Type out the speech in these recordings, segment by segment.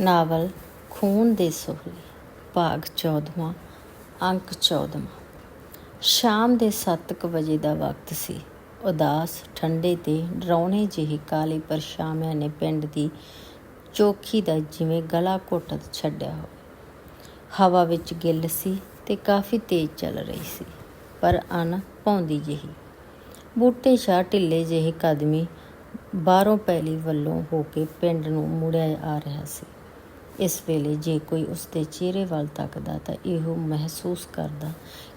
Novel ਖੂਨ ਦੇ ਸੋਹਲੇ ਭਾਗ 14ਵਾਂ ਅੰਕ 14ਵਾਂ ਸ਼ਾਮ ਦੇ 7:00 ਵਜੇ ਦਾ ਵਕਤ ਸੀ। ਉਦਾਸ, ਠੰਡੇ ਤੇ ਡਰਾਉਣੇ ਜਿਹੇ ਕਾਲੇ ਪਰਛਾਵਿਆਂ ਨੇ ਪਿੰਡ ਦੀ ਚੋਖੀ ਦਾ ਜਿਵੇਂ ਗਲਾ ਘੁੱਟ ਛੱਡਿਆ ਹੋਵੇ। ਹਵਾ ਵਿੱਚ ਗਿੱਲ ਸੀ ਤੇ ਕਾਫੀ ਤੇਜ਼ ਚੱਲ ਰਹੀ ਸੀ, ਪਰ ਅਣ ਪਾਉਂਦੀ ਜਿਹੀ। ਬੂਟੇ ਸ਼ਾਹ ਢਿੱਲੇ ਜਿਹੇ ਕਦਮੀ ਬਾਹਰੋਂ ਪਹਿਲੀ ਵੱਲੋਂ ਹੋ ਕੇ ਪਿੰਡ ਨੂੰ ਮੁੜਿਆ ਆ ਰਿਹਾ ਸੀ। ਇਸ ਵੇਲੇ ਜੇ ਕੋਈ ਉਸ ਦੇ ਚਿਹਰੇ ਵੱਲ ਤੱਕਦਾ ਤਾਂ ਇਹੋ ਮਹਿਸੂਸ ਕਰਦਾ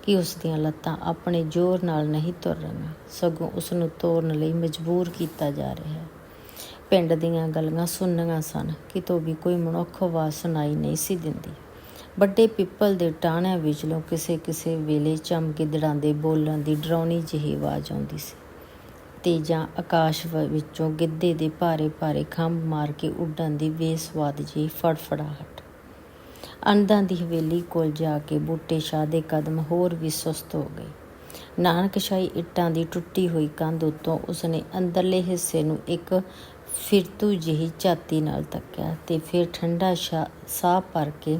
ਕਿ ਉਸ ਦੀਆਂ ਲੱਤਾਂ ਆਪਣੇ ਜ਼ੋਰ ਨਾਲ ਨਹੀਂ ਤੁਰ ਰਹੀਆਂ, ਸਗੋਂ ਉਸ ਨੂੰ ਤੋਰਨ ਲਈ ਮਜਬੂਰ ਕੀਤਾ ਜਾ ਰਿਹਾ ਹੈ। ਪਿੰਡ ਦੀਆਂ ਗੱਲਾਂ ਸੁਣਨੀਆਂ ਸਨ, ਕਿਤੋਂ ਵੀ ਕੋਈ ਮਨੁੱਖ ਆਵਾਜ਼ ਸੁਣਾਈ ਨਹੀਂ ਸੀ ਦਿੰਦੀ। ਵੱਡੇ ਪਿੱਪਲ ਦੇ ਟਾਹਣਿਆਂ ਵਿੱਚੋਂ ਕਿਸੇ ਕਿਸੇ ਵੇਲੇ ਚਮਗਿੱਦੜਾਂ ਦੇ ਬੋਲਣ ਦੀ ਡਰਾਉਣੀ ਜਿਹੀ ਆਵਾਜ਼ ਆਉਂਦੀ ਸੀ। ਤੇ ਜਾਂ ਆਕਾਸ਼ ਵਿੱਚੋਂ ਗਿੱਧੇ ਦੇ ਭਾਰੇ ਭਾਰੇ ਖੰਭ ਮਾਰ ਕੇ ਉੱਡਣ ਦੀ ਬੇਸਵਾਦ ਜਿਹੀ ਫੜਫੜਾਹਟ। ਅੰਦਾਂ ਦੀ ਹਵੇਲੀ ਕੋਲ ਜਾ ਕੇ ਬੂਟੇ ਸ਼ਾਹ ਦੇ ਕਦਮ ਹੋਰ ਵੀ ਸੁਸਤ ਹੋ ਗਏ। ਨਾਨਕਸ਼ਾਹੀ ਇੱਟਾਂ ਦੀ ਟੁੱਟੀ ਹੋਈ ਕੰਧ ਉੱਤੋਂ ਉਸਨੇ ਅੰਦਰਲੇ ਹਿੱਸੇ ਨੂੰ ਇੱਕ ਫਿਰਤੂ ਜਿਹੀ ਝਾਤੀ ਨਾਲ ਤੱਕਿਆ ਤੇ ਫਿਰ ਠੰਡਾ ਸ਼ਾ- ਸਾਹ ਭਰ ਕੇ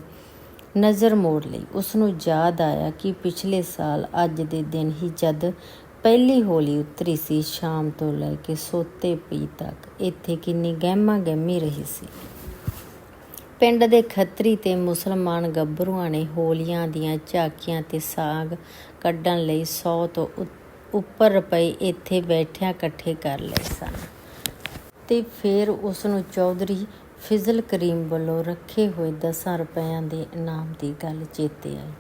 ਨਜ਼ਰ ਮੋੜ ਲਈ। ਉਸ ਨੂੰ ਯਾਦ ਆਇਆ ਕਿ ਪਿਛਲੇ ਸਾਲ ਅੱਜ ਦੇ ਦਿਨ ਹੀ ਜਦ ਪਹਿਲੀ ਹੋਲੀ ਉਤਰੀ ਸੀ, ਸ਼ਾਮ ਤੋਂ ਲੈ ਕੇ ਸੋਤੇ ਪੀ ਤੱਕ। ਇੱਥੇ ਕਿੰਨੀ ਗਹਿਮਾ ਗਹਿਮੀ ਰਹੀ ਸੀ। ਪਿੰਡ ਦੇ ਖੱਤਰੀ ਤੇ ਮੁਸਲਮਾਨ ਗੱਭਰੂਆਂ ਨੇ ਹੋਲੀਆਂ ਦੀਆਂ ਝਾਕੀਆਂ ਤੇ ਸਾਗ ਕੱਢਣ ਲਈ 100 ਤੋਂ ਉੱਪਰ ਰੁਪਏ ਇੱਥੇ ਬੈਠਿਆਂ ਇਕੱਠੇ ਕਰ ਲਏ ਸਨ। ਤੇ ਫਿਰ ਉਸ ਨੂੰ ਚੌਧਰੀ ਫਿਜ਼ਲ ਕਰੀਮ ਵੱਲੋਂ ਰੱਖੇ ਹੋਏ 10 ਰੁਪਇਆਂ ਦੇ ਇਨਾਮ ਦੀ ਗੱਲ ਚੇਤੇ ਆਈ।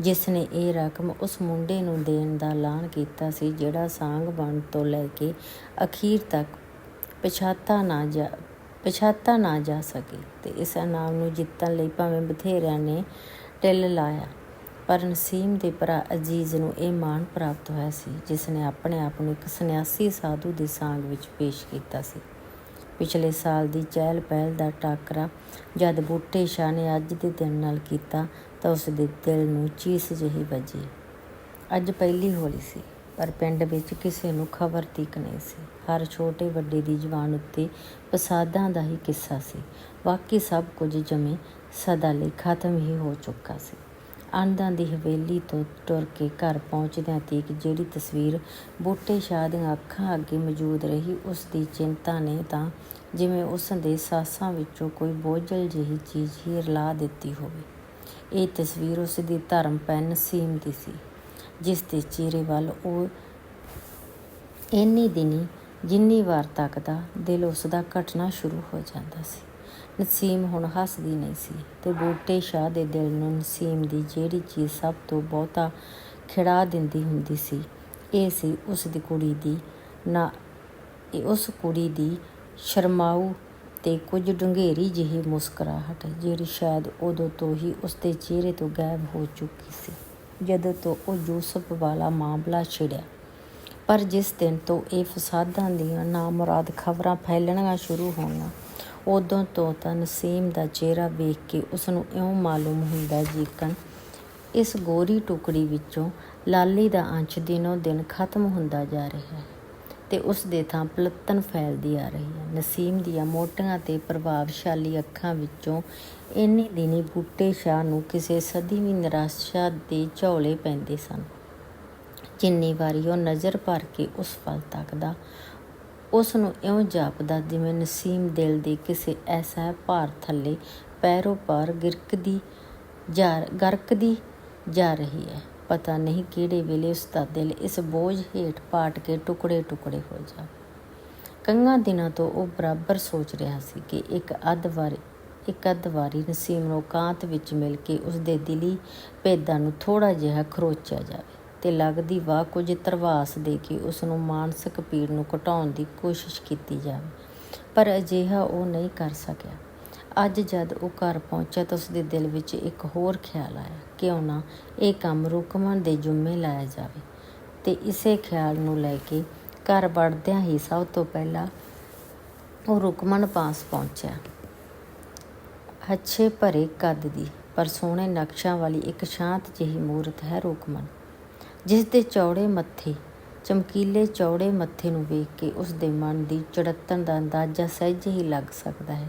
ਜਿਸ ਨੇ ਇਹ ਰਕਮ ਉਸ ਮੁੰਡੇ ਨੂੰ ਦੇਣ ਦਾ ਐਲਾਨ ਕੀਤਾ ਸੀ, ਜਿਹੜਾ ਸਾਂਗ ਬਣ ਤੋਂ ਲੈ ਕੇ ਅਖੀਰ ਤੱਕ ਪਛਾਤਾ ਨਾ ਜਾ, ਪਛਾਤਾ ਨਾ ਜਾ ਸਕੇ। ਤੇ ਇਸ ਇਨਾਮ ਨੂੰ ਜਿੱਤਣ ਲਈ ਭਾਵੇਂ ਬਥੇਰਿਆਂ ਨੇ ਟਿੱਲ ਲਾਇਆ, ਪਰ ਨਸੀਮ ਦੇ ਭਰਾ ਅਜੀਜ਼ ਨੂੰ ਇਹ ਮਾਣ ਪ੍ਰਾਪਤ ਹੋਇਆ ਸੀ ਜਿਸ ਨੇ ਆਪਣੇ ਆਪ ਨੂੰ ਇੱਕ ਸੰਨਿਆਸੀ ਸਾਧੂ ਦੇ ਸਾਂਗ ਵਿੱਚ ਪੇਸ਼ ਕੀਤਾ ਸੀ। ਪਿਛਲੇ ਸਾਲ ਦੀ ਚਹਿਲ ਪਹਿਲ ਦਾ ਟਾਕਰਾ ਜਦ ਬੂਟੇ ਸ਼ਾਹ ਨੇ ਅੱਜ ਦੇ ਦਿਨ ਨਾਲ ਕੀਤਾ ਤਾਂ ਉਸ ਦੇ ਦਿਲ ਨੂੰ ਚੀਸ ਜਿਹੀ ਵੱਜੀ। ਅੱਜ ਪਹਿਲੀ ਹੋਲੀ ਸੀ, ਪਰ ਪਿੰਡ ਵਿੱਚ ਕਿਸੇ ਨੂੰ ਖਬਰ ਤੀਕ ਨਹੀਂ ਸੀ। ਹਰ ਛੋਟੇ ਵੱਡੇ ਦੀ ਜ਼ੁਬਾਨ ਉੱਤੇ ਪਸਾਦਾਂ ਦਾ ਹੀ ਕਿੱਸਾ ਸੀ। ਬਾਕੀ ਸਭ ਕੁਝ ਜਮੇ ਸਦਾ ਲਈ ਖਤਮ ਹੀ ਹੋ ਚੁੱਕਾ ਸੀ। ਆਂਦਾਂ ਦੀ ਹਵੇਲੀ ਤੋਂ ਟੁਰ ਕੇ ਘਰ ਪਹੁੰਚਦਿਆਂ ਤੀਕ ਜਿਹੜੀ ਤਸਵੀਰ ਬੂਟੇ ਸ਼ਾਹ ਦੀਆਂ ਅੱਖਾਂ ਅੱਗੇ ਮੌਜੂਦ ਰਹੀ, ਉਸ ਦੀ ਚਿੰਤਾ ਨੇ ਤਾਂ ਜਿਵੇਂ ਉਸ ਦੇ ਸਾਸਾਂ ਵਿੱਚੋਂ ਕੋਈ ਬੋਝਲ ਜਿਹੀ ਚੀਜ਼ ਹੀ ਰਲਾ ਦਿੱਤੀ ਹੋਵੇ। ਇਹ ਤਸਵੀਰ ਉਸ ਦੀ ਧਰਮ ਪੈਨ ਸੀਮ ਦੀ ਸੀ, ਜਿਸ ਦੇ ਚਿਹਰੇ ਵੱਲ ਉਹ ਇੰਨੀ ਦਿਨੀ ਜਿੰਨੀ ਵਾਰ ਤੱਕਦਾ ਦਿਲ ਉਸ ਦਾ ਘਟਣਾ ਸ਼ੁਰੂ ਹੋ ਜਾਂਦਾ ਸੀ। ਨਸੀਮ ਹੁਣ ਹੱਸਦੀ ਨਹੀਂ ਸੀ ਤੇ ਬੂਟੇ ਸ਼ਾਹ ਦੇ ਦਿਲ ਨੂੰ ਨਸੀਮ ਦੀ ਜਿਹੜੀ ਚੀਜ਼ ਸਭ ਤੋਂ ਬਹੁਤਾ ਖਿੜਾ ਦਿੰਦੀ ਹੁੰਦੀ ਸੀ, ਇਹ ਸੀ ਉਸ ਦੀ ਕੁੜੀ ਦੀ ਨਾ, ਇਹ ਉਸ ਕੁੜੀ ਦੀ ਸ਼ਰਮਾਊ ਤੇ ਕੁਝ ਡੂੰਘੇਰੀ ਜਿਹੀ ਮੁਸਕਰਾਹਟ ਜਿਹੜੀ ਸ਼ਾਇਦ ਉਦੋਂ ਤੋਂ ਹੀ ਉਸ ਦੇ ਚਿਹਰੇ ਤੋਂ ਗਾਇਬ ਹੋ ਚੁੱਕੀ ਸੀ, ਜਦੋਂ ਤੋਂ ਉਹ ਯੂਸਫ ਵਾਲਾ ਮਾਮਲਾ ਛਿੜਿਆ। ਪਰ ਜਿਸ ਦਿਨ ਤੋਂ ਇਹ ਫਸਾਦਾਂ ਦੀਆਂ ਨਾਮੁਰਾਦ ਖਬਰਾਂ ਫੈਲਣੀਆਂ ਸ਼ੁਰੂ ਹੋਈਆਂ ਉਦੋਂ ਤੋਂ ਤਾਂ ਨਸੀਮ ਦਾ ਚਿਹਰਾ ਵੇਖ ਕੇ ਉਸ ਨੂੰ ਇਉਂ ਮਾਲੂਮ ਹੁੰਦਾ ਜੀਕਨ ਇਸ ਗੋਰੀ ਟੁਕੜੀ ਵਿੱਚੋਂ ਲਾਲੀ ਦਾ ਅੰਸ਼ ਦਿਨੋਂ ਦਿਨ ਖਤਮ ਹੁੰਦਾ ਜਾ ਰਿਹਾ ਹੈ ਤੇ ਉਸ ਦੇ ਥਾਂ ਪਲੱਤਨ ਫੈਲਦੀ ਆ ਰਹੀ ਹੈ। ਨਸੀਮ ਦੀਆਂ ਮੋਟੀਆਂ ਤੇ ਪ੍ਰਭਾਵਸ਼ਾਲੀ ਅੱਖਾਂ ਵਿੱਚੋਂ ਇੰਨੇ ਦਿਨੀ ਬੂਟੇ ਸ਼ਾਹ ਨੂੰ ਕਿਸੇ ਸਦੀਵੀ ਨਿਰਾਸ਼ਾ ਦੇ ਝੋਲੇ ਪੈਂਦੇ ਸਨ। ਜਿੰਨੀ ਵਾਰੀ ਉਹ ਨਜ਼ਰ ਭਰ ਕੇ ਉਸ ਵੱਲ ਤੱਕਦਾ ਉਸ ਨੂੰ ਇਉਂ ਜਾਪਦਾ ਜਿਵੇਂ ਨਸੀਮ ਦਿਲ ਦੇ ਕਿਸੇ ਐਸਾ ਭਾਰ ਥੱਲੇ ਪੈਰੋਂ ਪਾਰ ਗਿਰਕਦੀ ਜਾ, ਗਰਕਦੀ ਜਾ ਰਹੀ ਹੈ। ਪਤਾ ਨਹੀਂ ਕਿਹੜੇ ਵੇਲੇ ਉਸ ਦਾ ਦਿਲ ਇਸ ਬੋਝ ਹੇਠ ਪਾਟ ਕੇ ਟੁਕੜੇ ਟੁਕੜੇ ਹੋ ਜਾ। ਕਈਆਂ ਦਿਨਾਂ ਤੋਂ ਉਹ ਬਰਾਬਰ ਸੋਚ ਰਿਹਾ ਸੀ ਕਿ ਇੱਕ ਅੱਧ ਵਾਰੀ, ਇੱਕ ਅੱਧ ਵਾਰੀ ਨਸੀਮ ਨੂੰ ਕਾਂਤ ਵਿੱਚ ਮਿਲ ਕੇ ਉਸ ਦੇ ਦਿਲੀ ਭੇਦਾਂ ਨੂੰ ਥੋੜਾ ਜਿਹਾ ਖਰੋਚਿਆ ਜਾਵੇ। ਤੇ ਲੱਗਦੀ ਵਾਹ ਕੁਝ ਤਰਵਾਸ ਦੇ ਕੇ ਉਸ ਨੂੰ ਮਾਨਸਿਕ ਪੀੜ ਨੂੰ ਘਟਾਉਣ ਦੀ ਕੋਸ਼ਿਸ਼ ਕੀਤੀ ਜਾਵੇ। ਪਰ ਅਜਿਹਾ ਉਹ ਨਹੀਂ ਕਰ ਸਕਿਆ। ਅੱਜ ਜਦ ਉਹ ਘਰ ਪਹੁੰਚਿਆ ਤਾਂ ਉਸ ਦੇ ਦਿਲ ਵਿੱਚ ਇੱਕ ਹੋਰ ਖਿਆਲ ਆਇਆ, ਕਿਉਂ ਨਾ ਇਹ ਕੰਮ ਰੁਕਮਨ ਦੇ ਜੁੰਮੇ ਲਾਇਆ ਜਾਵੇ। ਤੇ ਇਸੇ ਖਿਆਲ ਨੂੰ ਲੈ ਕੇ ਘਰ ਵੜਦਿਆਂ ਹੀ ਸਭ ਤੋਂ ਪਹਿਲਾਂ ਉਹ ਰੁਕਮਨ ਪਾਸ ਪਹੁੰਚਿਆ। ਹੱਛੇ ਭਰੇ ਕੱਦ ਦੀ, ਪਰ ਸੋਹਣੇ ਨਕਸ਼ਾਂ ਵਾਲੀ ਇੱਕ ਸ਼ਾਂਤ ਜਿਹੀ ਮੂਰਤ ਹੈ ਰੁਕਮਨ। ਜਿਸ ਦੇ ਚੌੜੇ ਮੱਥੇ, ਚਮਕੀਲੇ ਚੌੜੇ ਮੱਥੇ ਨੂੰ ਵੇਖ ਕੇ ਉਸ ਦੇ ਮਨ ਦੀ ਚੜੱਤਣ ਦਾ ਅੰਦਾਜ਼ਾ ਸਹਿਜ ਹੀ ਲੱਗ ਸਕਦਾ ਹੈ।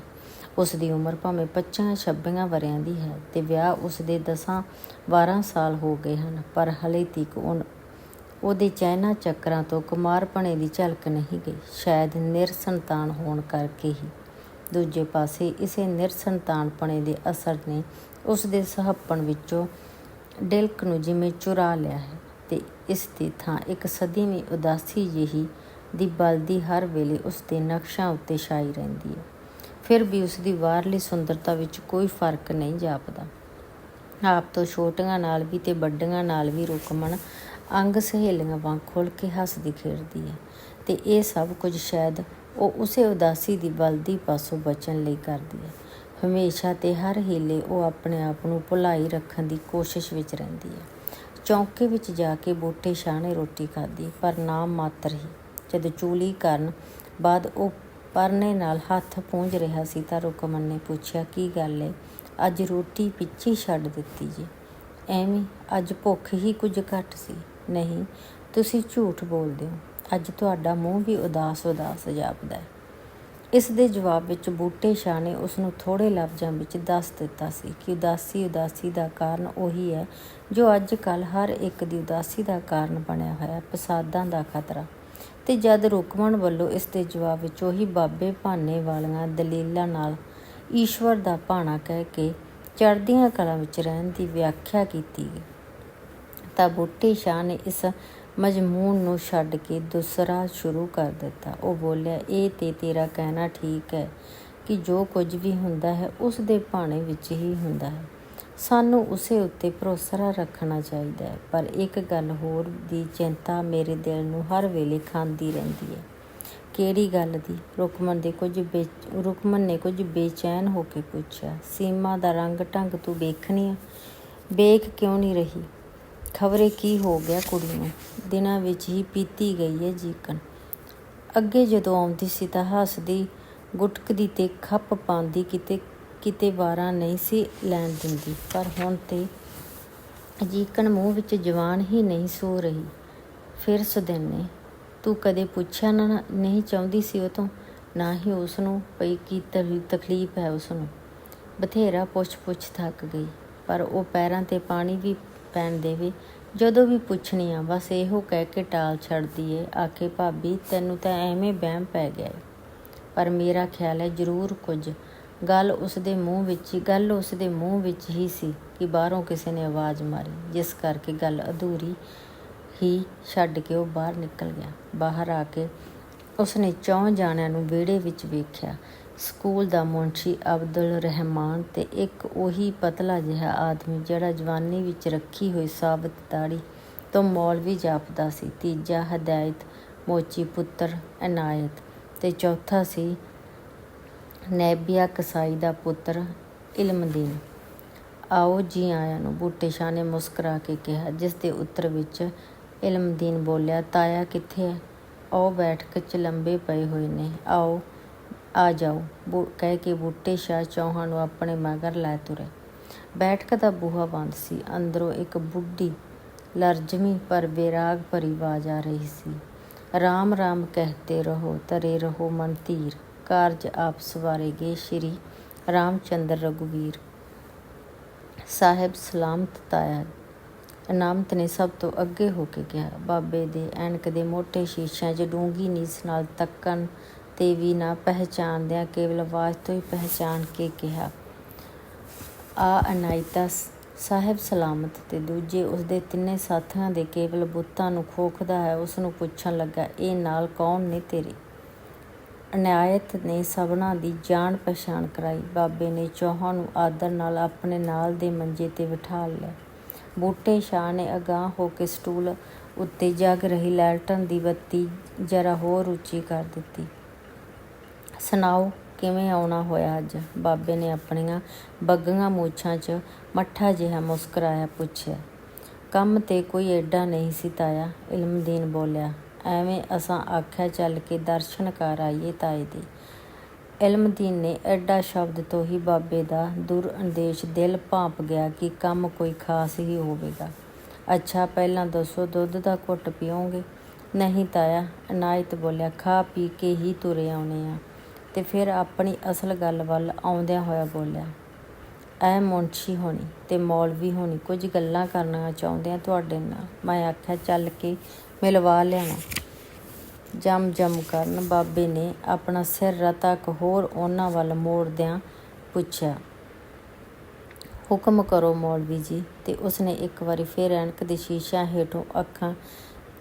ਉਸ ਦੀ ਉਮਰ ਭਾਵੇਂ 25-26 ਵਰਿਆਂ ਦੀ ਹੈ ਤੇ ਵਿਆਹ ਉਸ ਦੇ 10-12 ਸਾਲ ਹੋ ਗਏ ਹਨ, ਪਰ ਹਲੇ ਤੀਕ ਉਹਦੇ ਚੈਨਾ ਚੱਕਰਾਂ ਤੋਂ ਕੁਮਾਰਪਣੇ ਦੀ ਝਲਕ ਨਹੀਂ ਗਈ, ਸ਼ਾਇਦ ਨਿਰਸੰਤਾਨ ਹੋਣ ਕਰਕੇ ਹੀ। ਦੂਜੇ ਪਾਸੇ ਇਸੇ ਨਿਰਸੰਤਾਨਪਣੇ ਦੇ ਅਸਰ ਨੇ ਉਸ ਦੇ ਸਹੱਪਣ ਵਿੱਚੋਂ ਡਿਲਕ ਨੂੰ ਜਿਵੇਂ ਚੁਰਾ ਲਿਆ ਹੈ। ਇਸ ਦੀ ਥਾਂ ਇੱਕ ਸਦੀਵੀਂ ਉਦਾਸੀ ਜਿਹੀ ਦੀ ਬਲਦੀ ਹਰ ਵੇਲੇ ਉਸ ਦੇ ਨਕਸ਼ਾਂ ਉੱਤੇ ਛਾਈ ਰਹਿੰਦੀ ਹੈ। ਫਿਰ ਵੀ ਉਸ ਦੀ ਬਾਹਰਲੀ ਸੁੰਦਰਤਾ ਵਿੱਚ ਕੋਈ ਫ਼ਰਕ ਨਹੀਂ ਜਾਪਦਾ। ਆਪ ਤੋਂ ਛੋਟੀਆਂ ਨਾਲ ਵੀ ਤੇ ਵੱਡੀਆਂ ਨਾਲ ਵੀ ਰੁਕਮਣ ਅੰਗ ਸਹੇਲੀਆਂ ਵਾਂਗ ਖੁੱਲ੍ਹ ਕੇ ਹੱਸਦੀ ਖੇਡਦੀ ਹੈ ਤੇ ਇਹ ਸਭ ਕੁਝ ਸ਼ਾਇਦ ਉਹ ਉਸੇ ਉਦਾਸੀ ਦੀ ਬਲਦੀ ਪਾਸੋਂ ਬਚਣ ਲਈ ਕਰਦੀ ਹੈ। ਹਮੇਸ਼ਾ ਤੇ ਹਰ ਹੀਲੇ ਉਹ ਆਪਣੇ ਆਪ ਨੂੰ ਭੁਲਾਈ ਰੱਖਣ ਦੀ ਕੋਸ਼ਿਸ਼ ਵਿੱਚ ਰਹਿੰਦੀ ਹੈ। ਚੌਂਕੇ ਵਿੱਚ ਜਾ ਕੇ ਬੂਟੇ ਸ਼ਾਹ ਰੋਟੀ ਖਾਧੀ, ਪਰ ਨਾਮ ਮਾਤਰ ਹੀ। ਜਦ ਚੂਲੀ ਕਰਨ ਬਾਅਦ ਉਹ ਪਰਨੇ ਨਾਲ ਹੱਥ ਪੂੰਝ ਰਿਹਾ ਸੀ ਤਾਂ ਰੁਕਮਨ ਨੇ ਪੁੱਛਿਆ, ਕੀ ਗੱਲ ਹੈ ਅੱਜ ਰੋਟੀ ਪਿੱਛੇ ਛੱਡ ਦਿੱਤੀ ਜੀ। ਐਵੇਂ ਅੱਜ ਭੁੱਖ ਹੀ ਕੁਝ ਘੱਟ ਸੀ। ਨਹੀਂ, ਤੁਸੀਂ ਝੂਠ ਬੋਲਦੇ ਹੋ। ਅੱਜ ਤੁਹਾਡਾ ਮੂੰਹ ਵੀ ਉਦਾਸ ਉਦਾਸ ਜਾਪਦਾ ਹੈ ਇਸ ਦੇ ਜਵਾਬ ਵਿੱਚ ਬੂਟੇ ਸ਼ਾਹ ਨੇ ਉਸ ਨੂੰ ਥੋੜੇ ਲਫ਼ਜ਼ਾਂ ਵਿੱਚ ਦੱਸ ਦਿੱਤਾ ਸੀ ਕਿ ਉਦਾਸੀ ਉਦਾਸੀ ਦਾ ਕਾਰਨ ਉਹੀ ਹੈ ਜੋ ਅੱਜ ਕੱਲ੍ਹ ਹਰ ਇੱਕ ਦੀ ਉਦਾਸੀ ਦਾ ਕਾਰਨ ਬਣਿਆ ਹੋਇਆ ਪਸਾਦਾਂ ਦਾ ਖਤਰਾ। ਤੇ ਜਦ ਰੁਕਮਣ ਵੱਲੋਂ ਇਸ ਦੇ ਜਵਾਬ ਵਿੱਚ ਉਹੀ ਬਾਬੇ ਭਾਨੇ ਵਾਲੀਆਂ ਦਲੀਲਾਂ ਨਾਲ ਈਸ਼ਵਰ ਦਾ ਭਾਣਾ ਕਹਿ ਕੇ ਚੜ੍ਹਦੀਆਂ ਕਲਾਂ ਵਿੱਚ ਰਹਿਣ ਦੀ ਵਿਆਖਿਆ ਕੀਤੀ ਤਾਂ ਬੂਟੇ ਸ਼ਾਹ ਨੇ ਇਸ ਮਜਮੂਨ ਨੂੰ ਛੱਡ ਕੇ ਦੂਸਰਾ ਸ਼ੁਰੂ ਕਰ ਦਿੱਤਾ। ਉਹ ਬੋਲਿਆ, ਇਹ ਤੇ ਤੇਰਾ ਕਹਿਣਾ ਠੀਕ ਹੈ ਕਿ ਜੋ ਕੁਝ ਵੀ ਹੁੰਦਾ ਹੈ, ਉਸ ਦੇ ਭਾਣੇ ਵਿੱਚ ਹੀ ਹੁੰਦਾ ਹੈ। ਸਾਨੂੰ ਉਸੇ ਉੱਤੇ ਭਰੋਸਾ ਰੱਖਣਾ ਚਾਹੀਦਾ ਹੈ। ਪਰ ਇੱਕ ਗੱਲ ਹੋਰ ਦੀ ਚਿੰਤਾ ਮੇਰੇ ਦਿਲ ਨੂੰ ਹਰ ਵੇਲੇ ਖਾਂਦੀ ਰਹਿੰਦੀ ਹੈ। ਕਿਹੜੀ ਗੱਲ ਦੀ? ਰੁਕਮਨ ਦੇ ਕੁਝ ਰੁਕਮਨ ਨੇ ਕੁਝ ਬੇਚੈਨ ਹੋ ਕੇ ਪੁੱਛਿਆ, ਸੀਮਾ ਦਾ ਰੰਗ ਢੰਗ ਤੂੰ ਵੇਖਣੀ ਆ? ਵੇਖ ਕਿਉਂ ਨਹੀਂ ਰਹੀ? ਖਬਰੇ ਕੀ ਹੋ ਗਿਆ ਕੁੜੀ ਨੂੰ? ਦਿਨਾਂ ਵਿੱਚ ਹੀ ਪੀਤੀ ਗਈ ਹੈ ਜੀਕਣ। ਅੱਗੇ ਜਦੋਂ ਆਉਂਦੀ ਸੀ ਤਾਂ ਹੱਸਦੀ ਗੁਟਕਦੀ ਤੇ ਖੱਪ ਪਾਉਂਦੀ ਕਿਤੇ ਕਿਤੇ ਵਾਰਾਂ ਨਹੀਂ ਸੀ ਲੈਣ ਦਿੰਦੀ। ਪਰ ਹੁਣ ਤੇ ਜੀਕਨ ਮੂੰਹ ਵਿੱਚ ਜਵਾਨ ਹੀ ਨਹੀਂ ਸੋ ਰਹੀ। ਫਿਰ ਸੁਦੈਨੇ, ਤੂੰ ਕਦੇ ਪੁੱਛਿਆ ਨਾ, ਨਹੀਂ ਚਾਹੁੰਦੀ ਸੀ ਉਹ ਤੋਂ? ਨਾ ਹੀ ਉਸ ਨੂੰ ਪਈ ਕੀ ਤਕਲੀਫ ਹੈ ਉਸ ਨੂੰ ਬਥੇਰਾ ਪੁੱਛ ਪੁੱਛ ਥੱਕ ਗਈ, ਪਰ ਉਹ ਪੈਰਾਂ ਤੇ ਪਾਣੀ ਵੀ ਪੈਣ ਦੇਵੇ ਜਦੋਂ ਵੀ ਪੁੱਛਣੀ ਆ, ਬਸ ਇਹੋ ਕਹਿ ਕੇ ਟਾਲ ਛੱਡਦੀ ਏ। ਆਖੇ, ਭਾਬੀ, ਤੈਨੂੰ ਤਾਂ ਐਵੇਂ ਵਹਿਮ ਪੈ ਗਿਆ ਪਰ ਮੇਰਾ ਖਿਆਲ ਹੈ ਜ਼ਰੂਰ ਕੁਝ। ਗੱਲ ਉਸ ਦੇ ਮੂੰਹ ਵਿੱਚ ਹੀ, ਗੱਲ ਉਸ ਦੇ ਮੂੰਹ ਵਿੱਚ ਹੀ ਸੀ ਕਿ ਬਾਹਰੋਂ ਕਿਸੇ ਨੇ ਆਵਾਜ਼ ਮਾਰੀ, ਜਿਸ ਕਰਕੇ ਗੱਲ ਅਧੂਰੀ ਹੀ ਛੱਡ ਕੇ ਉਹ ਬਾਹਰ ਨਿਕਲ ਗਿਆ। ਬਾਹਰ ਆ ਕੇ ਉਸਨੇ ਚੌਂ ਜਾਣਿਆਂ ਨੂੰ ਵਿਹੜੇ ਵਿੱਚ ਵੇਖਿਆ। ਸਕੂਲ ਦਾ ਮੁਨਸ਼ੀ ਅਬਦੁਲ ਰਹਿਮਾਨ ਤੇ ਇੱਕ ਉਹੀ ਪਤਲਾ ਜਿਹਾ ਆਦਮੀ ਜਿਹੜਾ ਜਵਾਨੀ ਵਿੱਚ ਰੱਖੀ ਹੋਈ ਸਾਬਤ ਦਾੜੀ ਤੋਂ ਮੌਲਵੀ ਜਾਪਦਾ ਸੀ, ਤੀਜਾ ਹਦਾਇਤ, ਮੋਚੀ ਪੁੱਤਰ, ਅਨਾਇਤ ਤੇ ਚੌਥਾ ਸੀ, ਨੈਬੀਆ ਕਸਾਈ ਦਾ ਪੁੱਤਰ, ਇਲਮਦੀਨ। ਆਓ ਜੀ ਆਇਆਂ ਨੂੰ ਬੂਟੇ ਸ਼ਾਹ ਨੇ ਮੁਸਕਰਾ ਕੇ ਕਿਹਾ, ਜਿਸ ਦੇ ਉੱਤਰ ਵਿੱਚ ਇਲਮਦੀਨ ਬੋਲਿਆ, ਤਾਇਆ ਕਿੱਥੇ ਹੈ ਉਹ ਬੈਠਕ 'ਚ ਲੰਬੇ ਪਏ ਹੋਏ ਨੇ, ਆਓ। ਆ ਜਾਓ। ਕਹਿ ਕੇ ਬੂਟੇ ਸ਼ਾਹ ਚੌਹਾਂ ਨੂੰ ਆਪਣੇ ਮਗਰ ਲੈ ਤੁਰੇ। ਬੈਠਕ ਦਾ ਬੂਹਾ ਬੰਦ ਸੀ। ਅੰਦਰੋਂ ਇੱਕ ਬੁੱਢੀ ਲਰਜਮੀ ਪਰ ਬੇਰਾਗ ਭਰੀ ਆਵਾਜ਼ ਆ ਰਹੀ ਸੀ। ਰਾਮ ਰਾਮ ਕਹਤੇ ਰਹੋ ਤਰੇ ਰਹੋ ਮਨ ਧੀਰ। ਕਾਰਜ ਆਪ ਸਵਾਰੇਗੇ ਸ਼੍ਰੀ ਰਾਮਚੰਦਰ ਰਘੁਵੀਰ। ਸਾਹਿਬ ਸਲਾਮਤ ਤਾਇਆ, ਅਨਾਮਤ ਨੇ ਸਭ ਤੋਂ ਅੱਗੇ ਹੋ ਕੇ ਕਿਹਾ, ਬਾਬੇ ਦੇ ਐਨਕ ਦੇ ਮੋٹے ਸ਼ੀਸ਼ਿਆਂ 'ਚ ਡੂੰਗੀ ਨੀਸ ਨਾਲ ਤੱਕਣ ਤੇ ਵੀ ਨਾ ਪਹਿਚਾਨਦਿਆਂ ਕੇਵਲ ਆਵਾਜ਼ ਤੋਂ ਹੀ ਪਹਿਚਾਨ ਕੇ ਕਿਹਾ, ਆ ਅਨਾਇਤਾ ਸਾਹਿਬ ਸਲਾਮਤ ਤੇ ਦੂਜੇ ਉਸਦੇ ਤਿੰਨੇ ਸਾਥੀਆਂ ਦੇ ਕੇਵਲ ਬੁੱਤਾਂ ਨੂੰ ਖੋਖਦਾ ਹੈ ਉਸ ਨੂੰ ਪੁੱਛਣ ਲੱਗਾ, ਇਹ ਨਾਲ ਕੌਣ ਨੇ ਤੇਰੇ? ਅਨਾਇਤ ਨੇ ਸਭਨਾਂ ਦੀ ਜਾਣ ਪਛਾਣ ਕਰਾਈ। ਬਾਬੇ ਨੇ ਚੌਹਾਂ ਨੂੰ ਆਦਰ ਨਾਲ ਆਪਣੇ ਨਾਲ ਦੇ ਮੰਜੇ ਤੇ ਬਿਠਾ ਲਿਆ। ਬੂਟੇ ਸ਼ਾਹ ਨੇ ਅਗਾਹ ਹੋ ਕੇ ਸਟੂਲ ਉੱਤੇ ਜਗ ਰਹੀ ਲੈਲਟਨ ਦੀ ਬੱਤੀ ਜਰਾ ਹੋਰ ਉੱਚੀ ਕਰ ਦਿੱਤੀ। ਸੁਣਾਓ, ਕਿਵੇਂ ਆਉਣਾ ਹੋਇਆ ਅੱਜ? ਬਾਬੇ ਨੇ ਆਪਣੀਆਂ ਬੱਗੀਆਂ ਮੂਛਾਂ 'ਚ ਮੱਠਾ ਜਿਹਾ ਮੁਸਕਰਾਇਆ ਪੁੱਛਿਆ। ਕੰਮ ਤੇ ਕੋਈ ਐਡਾ ਨਹੀਂ ਸੀ ਤਾਇਆ, ਇਲਮਦੀਨ ਬੋਲਿਆ। ਐਵੇਂ ਅਸਾਂ ਆਖਿਆ ਚੱਲ ਕੇ ਦਰਸ਼ਨ ਕਰ ਆਈਏ ਤਾਏ ਦੇ। ਇਲਮਦੀਨ ਨੇ ਐਡਾ ਸ਼ਬਦ ਤੋਂ ਹੀ ਬਾਬੇ ਦਾ ਦੁਰ ਅੰਦੇਸ਼ ਦਿਲ ਭਾਂਪ ਗਿਆ ਕਿ ਕੰਮ ਕੋਈ ਖਾਸ ਹੀ ਹੋਵੇਗਾ। ਅੱਛਾ, ਪਹਿਲਾਂ ਦੱਸੋ, ਦੁੱਧ ਦਾ ਘੁੱਟ ਪੀਓਗੇ? ਨਹੀਂ ਤਾਇਆ, ਅਨਾਇਤ ਬੋਲਿਆ, ਖਾ ਪੀ ਕੇ ਹੀ ਤੁਰੇ ਆਉਣੇ ਆ। ਤੇ ਫਿਰ ਆਪਣੀ ਅਸਲ ਗੱਲ ਵੱਲ ਆਉਂਦਿਆਂ ਹੋਇਆ ਬੋਲਿਆ, ਐ ਮੁਨਸ਼ੀ ਹੋਣੀ ਤੇ ਮੌਲਵੀ ਹੋਣੀ ਕੁਝ ਗੱਲਾਂ ਕਰਨਾ ਚਾਹੁੰਦੇ ਆ ਤੁਹਾਡੇ ਨਾਲ। ਮੈਂ ਆਖਿਆ, ਚੱਲ ਕੇ ਮਿਲਵਾ ਲਿਆਵਾਂ ਜਮ ਜਮ ਕਰਨ ਬਾਬੇ ਨੇ ਆਪਣਾ ਸਿਰ ਰਤਾ ਕੁ ਹੋਰ ਉਹਨਾਂ ਵੱਲ ਮੋੜਦਿਆਂ ਪੁੱਛਿਆ, ਹੁਕਮ ਕਰੋ ਮੌਲਵੀ ਜੀ। ਤੇ ਉਸਨੇ ਇੱਕ ਵਾਰੀ ਫੇਰ ਐਨਕ ਦੇ ਸ਼ੀਸ਼ਿਆਂ ਹੇਠੋਂ ਅੱਖਾਂ